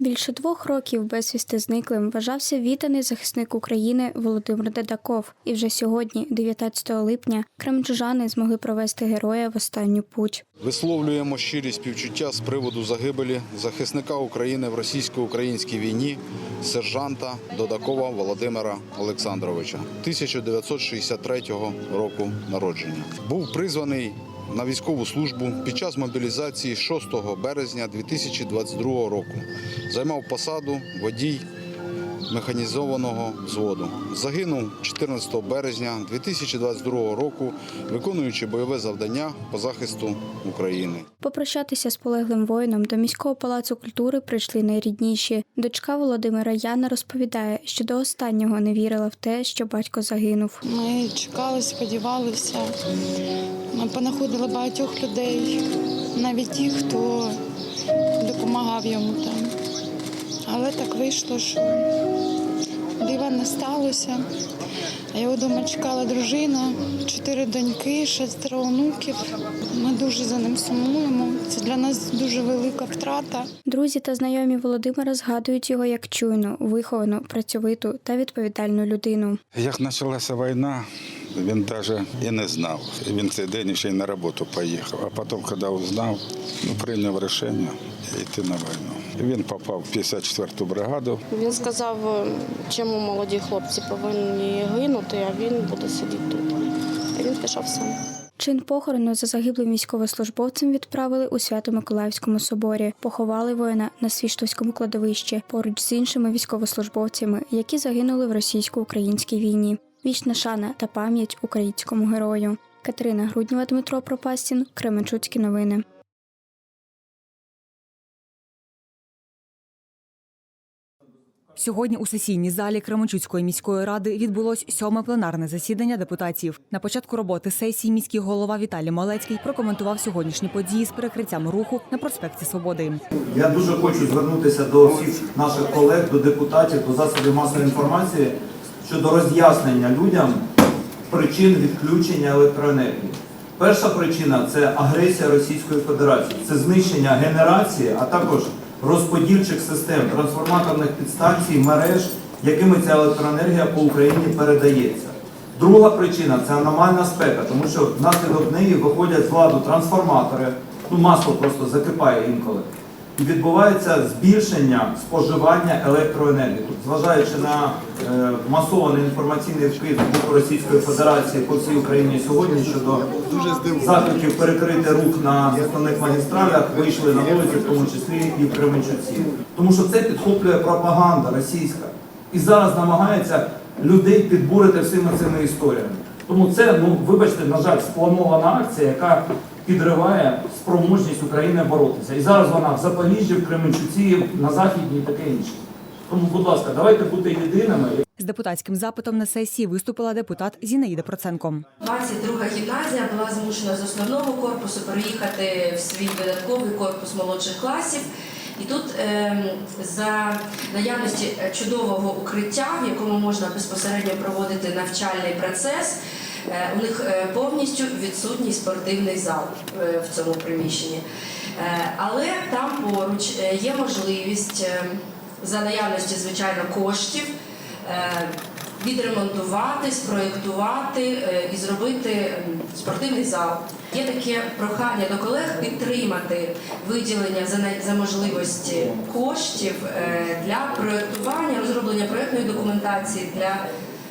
Більше двох років безвісти зниклим вважався відданий захисник України Володимир Дедаков. І вже сьогодні, 19 липня, кремчужани змогли провести героя в останню путь. Висловлюємо щирі співчуття з приводу загибелі захисника України в російсько-українській війні, сержанта Додакова Володимира Олександровича 1963 року народження. Був призваний на військову службу під час мобілізації 6 березня 2022 року. Займав посаду водій механізованого взводу. Загинув 14 березня 2022 року, виконуючи бойове завдання по захисту України. Попрощатися з полеглим воїном до міського палацу культури прийшли найрідніші. Дочка Володимира Яна розповідає, що до останнього не вірила в те, що батько загинув. Ми чекали, сподівалися. Ми понаходили багатьох людей, навіть ті, хто допомагав йому там. Але так вийшло, що дива не сталося. Його вдома чекала дружина, чотири доньки, шестеро онуків. Ми дуже за ним сумуємо. Це для нас дуже велика втрата. Друзі та знайомі Володимира згадують його як чуйну, виховану, працьовиту та відповідальну людину. Як почалася війна, він навіть і не знав. Він цей день ще й на роботу поїхав. А потім, коли узнав, ну, прийняв рішення йти на війну. Він попав в 54-ту бригаду. Він сказав, чому молоді хлопці повинні гинути, а він буде сидіти тут. І він пішов сам. Чин похорону за загиблим військовослужбовцем відправили у Свято-Миколаївському соборі. Поховали воїна на Свіштовському кладовищі поруч з іншими військовослужбовцями, які загинули в російсько-українській війні. Вічна шана та пам'ять українському герою. Катерина Груднєва, Дмитро Пропастін, Кременчуцькі новини. Сьогодні у сесійній залі Кременчуцької міської ради відбулось сьоме пленарне засідання депутатів. На початку роботи сесії міський голова Віталій Малецький прокоментував сьогоднішні події з перекриттям руху на проспекті Свободи. Я дуже хочу звернутися до всіх наших колег, до депутатів, до засобів масової інформації щодо роз'яснення людям причин відключення електроенергії. Перша причина це агресія Російської Федерації, це знищення генерації, а також розподільчих систем, трансформаторних підстанцій, мереж, якими ця електроенергія по Україні передається. Друга причина це аномальна спека, тому що внаслідок неї виходять з ладу трансформатори, ну масло просто закипає інколи. І відбувається збільшення споживання електроенергії. Тут, зважаючи на е, масований інформаційний вкид боку Російської Федерації по всій Україні сьогодні щодо закликів перекрити рух на основних магістралях, вийшли на вулиці, в тому числі і в Кременчуці. Тому що це підхоплює пропаганда російська. І зараз намагається людей підбурити всіма цими історіями. Тому це, ну вибачте, на жаль, спланована акція, яка підриває спроможність України боротися. І зараз вона в Запоріжжі, в Кременчуці, на Західній і таке інше. Тому, будь ласка, давайте бути єдиними. З депутатським запитом на сесії виступила депутат Зінаїда Проценко. 22 гімназія була змушена з основного корпусу переїхати в свій додатковий корпус молодших класів. І тут ем, за наявності чудового укриття, в якому можна безпосередньо проводити навчальний процес, е, у них е, повністю відсутній спортивний зал е, в цьому приміщенні. Е, Але там поруч е, є можливість е, за наявності, звичайно, коштів е, відремонтувати, спроєктувати е, і зробити спортивний зал. Є таке прохання до колег підтримати виділення за, можливості коштів е, для проєктування, розроблення проєктної документації для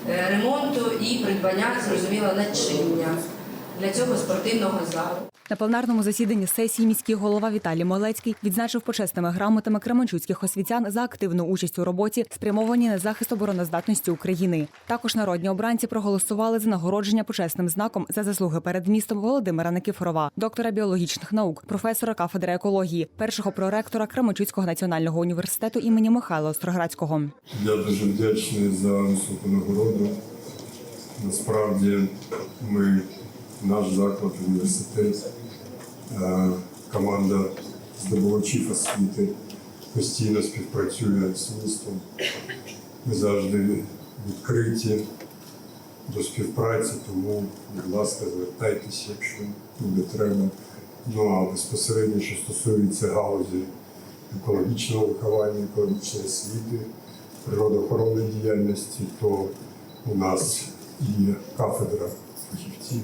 е, ремонту і придбання, зрозуміло, начиння для цього спортивного залу. На пленарному засіданні сесії міський голова Віталій Малецький відзначив почесними грамотами кременчуцьких освітян за активну участь у роботі, спрямовані на захист обороноздатності України. Також народні обранці проголосували за нагородження почесним знаком за заслуги перед містом Володимира Никифорова, доктора біологічних наук, професора кафедри екології, першого проректора Кременчуцького національного університету імені Михайла Остроградського. Я дуже вдячний за високу нагороду. Насправді ми, наш заклад, університет, команда здобувачів освіти постійно співпрацює з містом. Ми завжди відкриті до співпраці, тому, будь ласка, звертайтеся, якщо буде треба. Ну а безпосередньо, що стосується галузі екологічного виховання, екологічної освіти, природоохоронної діяльності, то у нас є кафедра фахівців,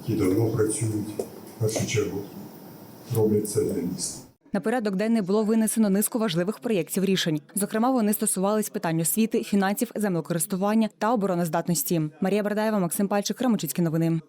які давно працюють, першу чергу роблять це для міста. На порядок денний було винесено низку важливих проєктів рішень. Зокрема, вони стосувались питань освіти, фінансів, землекористування та обороноздатності. Марія Бардаєва, Максим Пальчик, Кременчуцькі новини.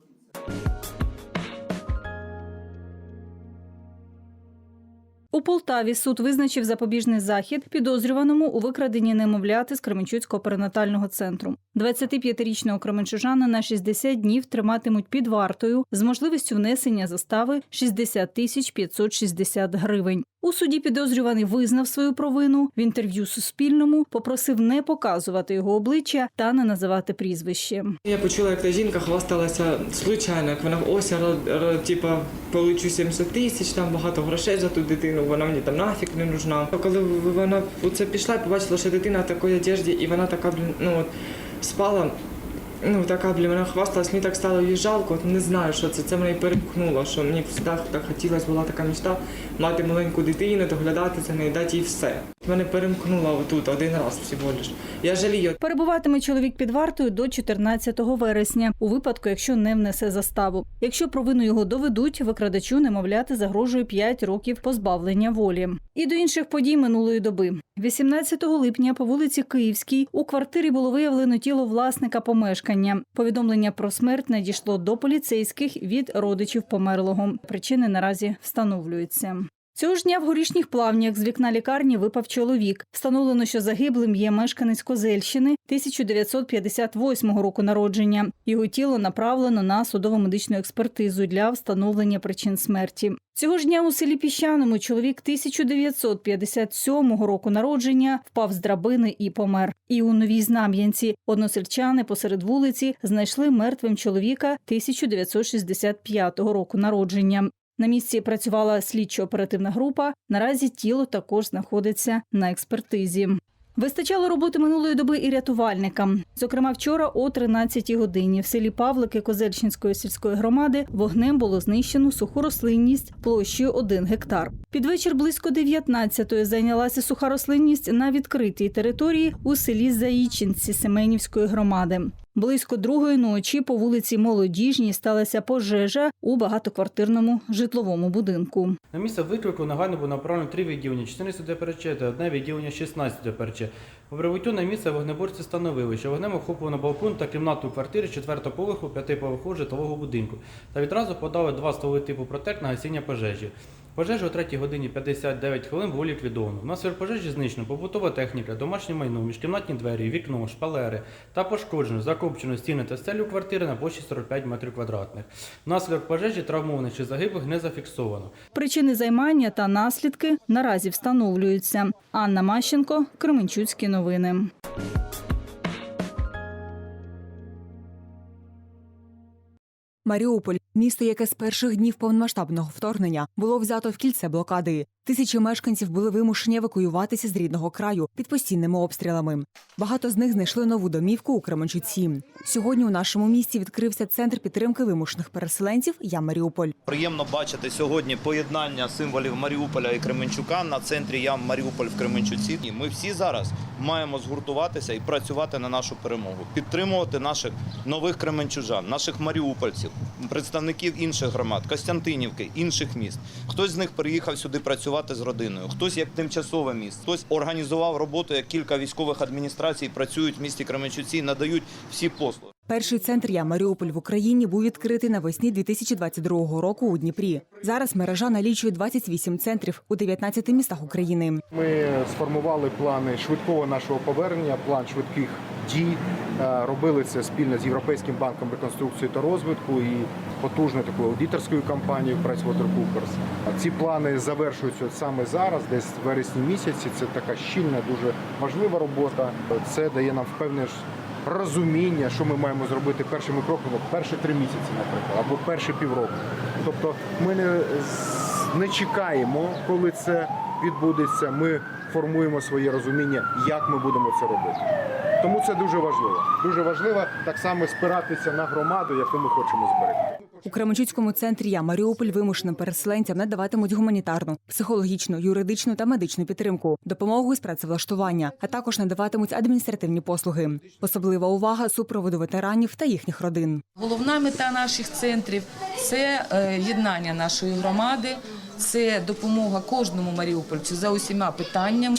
У Полтаві суд визначив запобіжний захід підозрюваному у викраденні немовляти з Кременчуцького перинатального центру. 25-річного кременчужана на 60 днів триматимуть під вартою з можливістю внесення застави 60 тисяч 560 гривень. У суді підозрюваний визнав свою провину в інтерв'ю Суспільному, попросив не показувати його обличчя та не називати прізвище. Я почула, як та жінка хвасталася случайно, як вона ось типа получу 70 тисяч, там багато грошей за ту дитину, вона мені там нафіг не нужна. Коли вона оце пішла, побачила, що дитина в такій одежді, і вона така, блін, ну от спала. Ну, така, для вона хвасталась, мені так стало її жалко, от не знаю, що це. Це мене і перемкнуло, що мені завжди так хотілося, була така мечта мати маленьку дитину, доглядати за нею, дати їй все. Мене перемкнуло отут один раз всього лиш. Я жалію. Перебуватиме чоловік під вартою до 14 вересня, у випадку, якщо не внесе заставу. Якщо провину його доведуть, викрадачу немовляти загрожує 5 років позбавлення волі. І до інших подій минулої доби. 18 липня по вулиці Київській у квартирі було виявлено тіло власника помешкання. Повідомлення про смерть надійшло до поліцейських від родичів померлого. Причини наразі встановлюються. Цього ж дня в горішніх плавнях з вікна лікарні випав чоловік. Встановлено, що загиблим є мешканець Козельщини 1958 року народження. Його тіло направлено на судово-медичну експертизу для встановлення причин смерті. Цього ж дня у селі Піщаному чоловік 1957 року народження впав з драбини і помер. І у новій знам'янці односельчани посеред вулиці знайшли мертвим чоловіка 1965 року народження. На місці працювала слідчо-оперативна група. Наразі тіло також знаходиться на експертизі. Вистачало роботи минулої доби і рятувальникам. Зокрема, вчора о 13-й годині в селі Павлики Козельщинської сільської громади вогнем було знищено суху рослинність площею 1 гектар. Під вечір близько 19-ї зайнялася суха рослинність на відкритій території у селі Заїчинці Семенівської громади. Близько другої ночі по вулиці Молодіжній сталася пожежа у багатоквартирному житловому будинку. На місце виклику негайно було направлено три відділення 14 ДПРЧ та одне відділення 16 ДПРЧ. По прибуттю на місце вогнеборці встановили, що вогнем охоплено балкон та кімнату квартири 4 поверху 5 поверху житлового будинку та відразу подали два стволи типу протек на гасіння пожежі. Пожежа о 3 годині 59 хвилин було ліквідовано. Внаслідок пожежі знищено побутова техніка, домашнє майно, міжкімнатні двері, вікно, шпалери та пошкоджено, закопчено стіни та стелю квартири на площі 45 метрів квадратних. Внаслідок пожежі травмованих чи загиблих не зафіксовано. Причини займання та наслідки наразі встановлюються. Анна Мащенко, Кременчуцькі новини. Маріуполь місто, яке з перших днів повномасштабного вторгнення було взято в кільце блокади. Тисячі мешканців були вимушені евакуюватися з рідного краю під постійними обстрілами. Багато з них знайшли нову домівку у Кременчуці. Сьогодні у нашому місті відкрився центр підтримки вимушених переселенців Я Маріуполь. Приємно бачити сьогодні поєднання символів Маріуполя і Кременчука на центрі Ям Маріуполь в Кременчуці. І Ми всі зараз маємо згуртуватися і працювати на нашу перемогу, підтримувати наших нових кременчужан, наших маріупольців, представників інших громад, Костянтинівки, інших міст. Хтось з них приїхав сюди працювати з родиною, хтось як тимчасове місце, хтось організував роботу, як кілька військових адміністрацій працюють в місті Кременчуці надають всі послуги. Перший центр Я Маріуполь в Україні був відкритий навесні 2022 року у Дніпрі. Зараз мережа налічує 28 центрів у 19 містах України. Ми сформували плани швидкого нашого повернення, план швидких дій. Е, Робили це спільно з Європейським банком реконструкції та розвитку і потужною такою аудиторською компанією PricewaterhouseCoopers. Ці плани завершуються саме зараз, десь в вересні місяці. Це така щільна, дуже важлива робота. Це дає нам впевнене розуміння, що ми маємо зробити першими кроками перші три місяці, наприклад, або перші півроку. Тобто ми не, не чекаємо, коли це відбудеться. Ми формуємо своє розуміння, як ми будемо це робити. Тому це дуже важливо. Дуже важливо так само спиратися на громаду, яку ми хочемо зберегти. У Кременчуцькому центрі Я Маріуполь вимушеним переселенцям надаватимуть гуманітарну, психологічну, юридичну та медичну підтримку, допомогу з працевлаштування, а також надаватимуть адміністративні послуги. Особлива увага супроводу ветеранів та їхніх родин. Головна мета наших центрів це е, єднання нашої громади, це допомога кожному маріупольцю за усіма питаннями.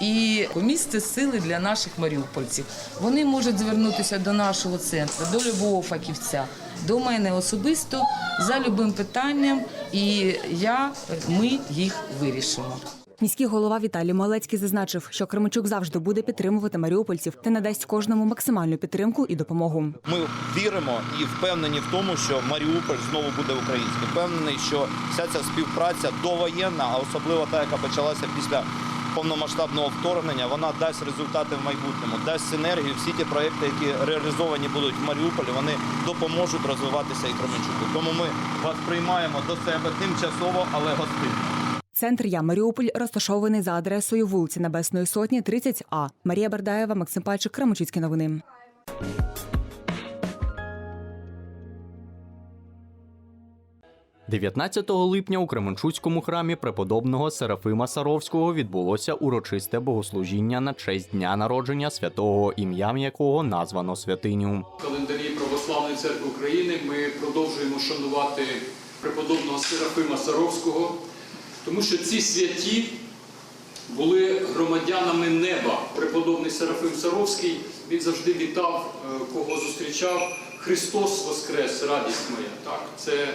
І місце сили для наших маріупольців. Вони можуть звернутися до нашого центру, до любого фахівця, до мене особисто за любим питанням, і я, ми їх вирішимо. Міський голова Віталій Малецький зазначив, що Кременчук завжди буде підтримувати маріупольців та надасть кожному максимальну підтримку і допомогу. Ми віримо і впевнені в тому, що Маріуполь знову буде український. Впевнений, що вся ця співпраця довоєнна, а особливо та, яка почалася після повномасштабного вторгнення, вона дасть результати в майбутньому, дасть синергію. Всі ті проекти, які реалізовані будуть в Маріуполі, вони допоможуть розвиватися і Кременчуку. Тому ми вас приймаємо до себе тимчасово, але гостинно. Центр Я Маріуполь розташований за адресою вулиці Небесної Сотні, 30А. Марія Бердаєва, Максим Пальчик, Кременчуцькі новини. 19 липня у Кременчуцькому храмі преподобного Серафима Саровського відбулося урочисте богослужіння на честь дня народження святого ім'ям якого названо святиню. В календарі Православної церкви України ми продовжуємо шанувати преподобного Серафима Саровського, тому що ці святі були громадянами неба. Преподобний Серафим Саровський він завжди вітав, е, кого зустрічав. Христос Воскрес, радість моя. Так, це,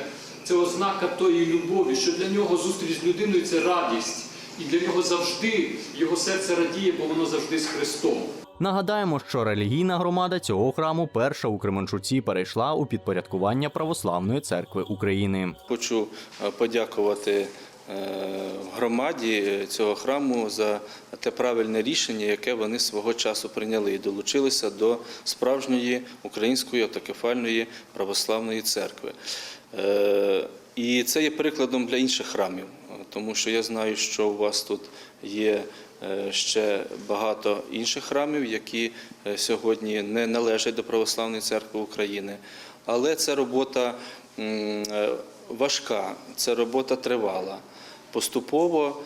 це ознака тої любові, що для нього зустріч з людиною це радість. І для нього завжди його серце радіє, бо воно завжди з Христом. Нагадаємо, що релігійна громада цього храму перша у Кременчуці перейшла у підпорядкування Православної церкви України. Хочу е, подякувати е, громаді цього храму за те правильне рішення, яке вони свого часу прийняли і долучилися до справжньої української автокефальної православної церкви. Е, І це є прикладом для інших храмів, тому що я знаю, що у вас тут є е, ще багато інших храмів, які е, сьогодні не належать до Православної церкви України. Але це робота важка, це робота тривала. Поступово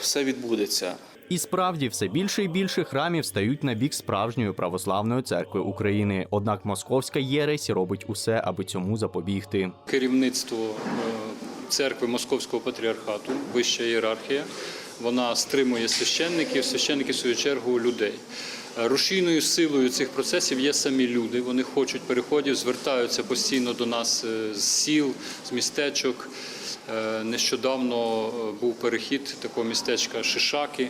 все відбудеться. І справді все більше і більше храмів стають на бік справжньої православної церкви України. Однак московська єресь робить усе, аби цьому запобігти. керівництво е, церкви Московського патріархату, вища ієрархія, вона стримує священників, священники, в свою чергу, людей. Е, Рушійною силою цих процесів є самі люди. Вони хочуть переходів, звертаються постійно до нас е, з сіл, з містечок. Е, Нещодавно е, був перехід такого містечка Шишаки,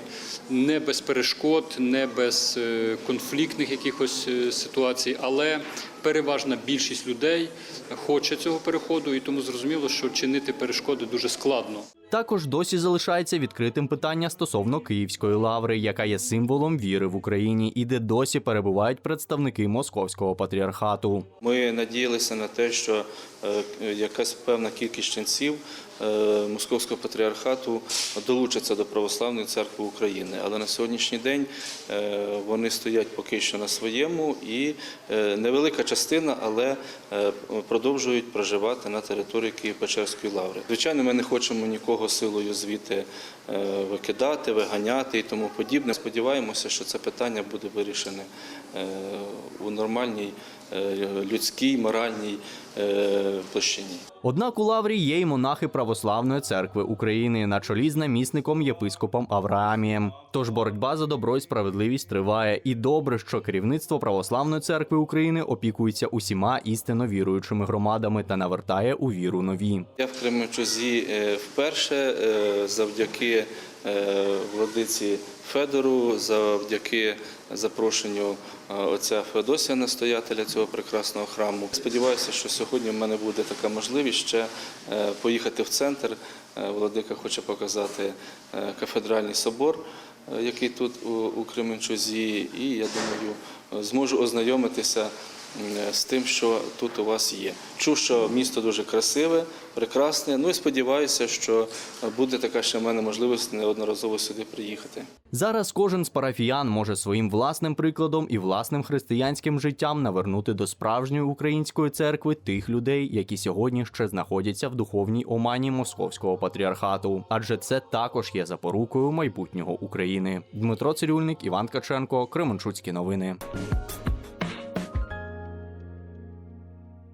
не без перешкод, не без е, конфліктних якихось ситуацій, але переважна більшість людей хоче цього переходу, і тому зрозуміло, що чинити перешкоди дуже складно. Також досі залишається відкритим питання стосовно Київської лаври, яка є символом віри в Україні, і де досі перебувають представники московського патріархату. Ми надіялися на те, що якась певна кількість ченців Московського патріархату долучаться до Православної церкви України. Але на сьогоднішній день е, вони стоять поки що на своєму, і е, невелика частина, але е, продовжують проживати на території Києво-Печерської лаври. Звичайно, ми не хочемо нікого силою звідти е, викидати, виганяти і тому подібне. Сподіваємося, що це питання буде вирішене е, у нормальній е, людській, моральній е, площині. Однак у лаврі є й монахи Православної церкви України на чолі з намісником єпископом Авраамієм. Тож боротьба за добро і справедливість триває, і добре, що керівництво Православної церкви України опікується усіма істинно віруючими громадами та навертає у віру нові. Я в Кременчузі е, вперше е, завдяки е, владиці Федору, завдяки запрошенню е, отця Феодосія, настоятеля цього прекрасного храму. Сподіваюся, що сьогодні в мене буде така можливість ще е, поїхати в центр. Е, Владика хоче показати е, кафедральний собор, е, який тут у- Кременчузі, і я думаю, зможу ознайомитися е, з тим, що тут у вас є. Чув, що місто дуже красиве, прекрасне. Ну і сподіваюся, що буде така ще в мене можливість неодноразово сюди приїхати. Зараз кожен з парафіян може своїм власним прикладом і власним християнським життям навернути до справжньої української церкви тих людей, які сьогодні ще знаходяться в духовній омані московського патріархату, адже це також є запорукою майбутнього України. Дмитро Цирюльник, Іван Каченко, Кременчуцькі новини.